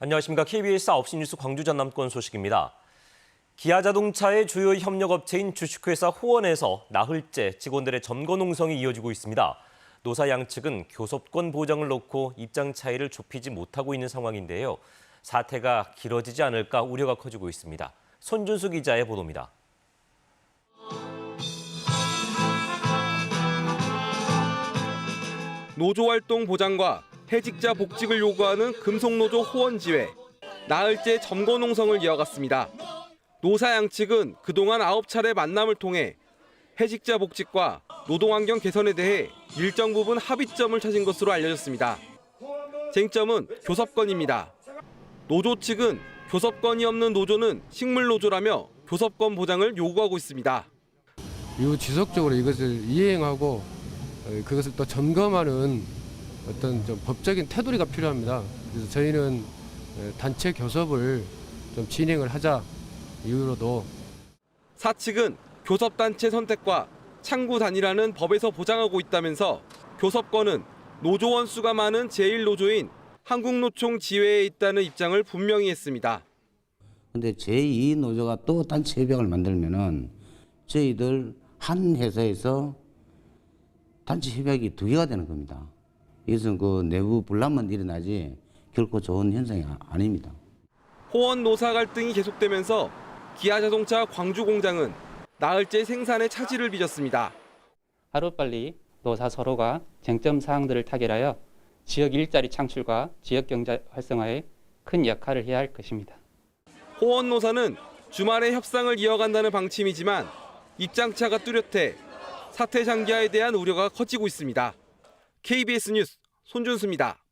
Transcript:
안녕하십니까. KBS 9시 뉴스 광주 전남권 소식입니다. 기아 자동차의 주요 협력업체인 주식회사 호원에서 나흘째 직원들의 점거 농성이 이어지고 있습니다. 노사 양측은 교섭권 보장을 놓고 입장 차이를 좁히지 못하고 있는 상황인데요. 사태가 길어지지 않을까 우려가 커지고 있습니다. 손준수 기자의 보도입니다. 노조 활동 보장과 해직자 복직을 요구하는 금속노조 호원지회 나흘째 점거 농성을 이어갔습니다. 노사 양측은 그동안 9차례 만남을 통해 해직자 복직과 노동환경 개선에 대해 일정 부분 합의점을 찾은 것으로 알려졌습니다. 쟁점은 교섭권입니다. 노조 측은 교섭권이 없는 노조는 식물노조라며 교섭권 보장을 요구하고 있습니다. 이후 지속적으로 이것을 이행하고 어, 그것을 또 점검하는 어떤 좀 법적인 테두리가 필요합니다. 그래서 저희는 어, 단체 교섭을 좀 진행을 하자 이후로도 사측은 교섭단체 선택과 창구 단위라는 법에서 보장하고 있다면서 교섭권은 노조원 수가 많은 제1노조인 한국노총 지회에 있다는 입장을 분명히 했습니다. 근데 제2노조가 또 단체 협약을 만들면은 저희들 한 회사에서 단체 협약이 두 개가 되는 겁니다. 이것은 그 내부 분란만 일어나지 결코 좋은 현상이 아- 아닙니다. 호원 노사 갈등이 계속되면서 기아자동차 광주 공장은 나흘째 생산에 차질을 빚었습니다. 하루빨리 노사 서로가 쟁점 사항들을 타결하여 지역 일자리 창출과 지역 경제 활성화에 큰 역할을 해야 할 것입니다. 호원 노사는 주말에 협상을 이어간다는 방침이지만 입장차가 뚜렷해 사태 장기화에 대한 우려가 커지고 있습니다. KBS 뉴스 손준수입니다.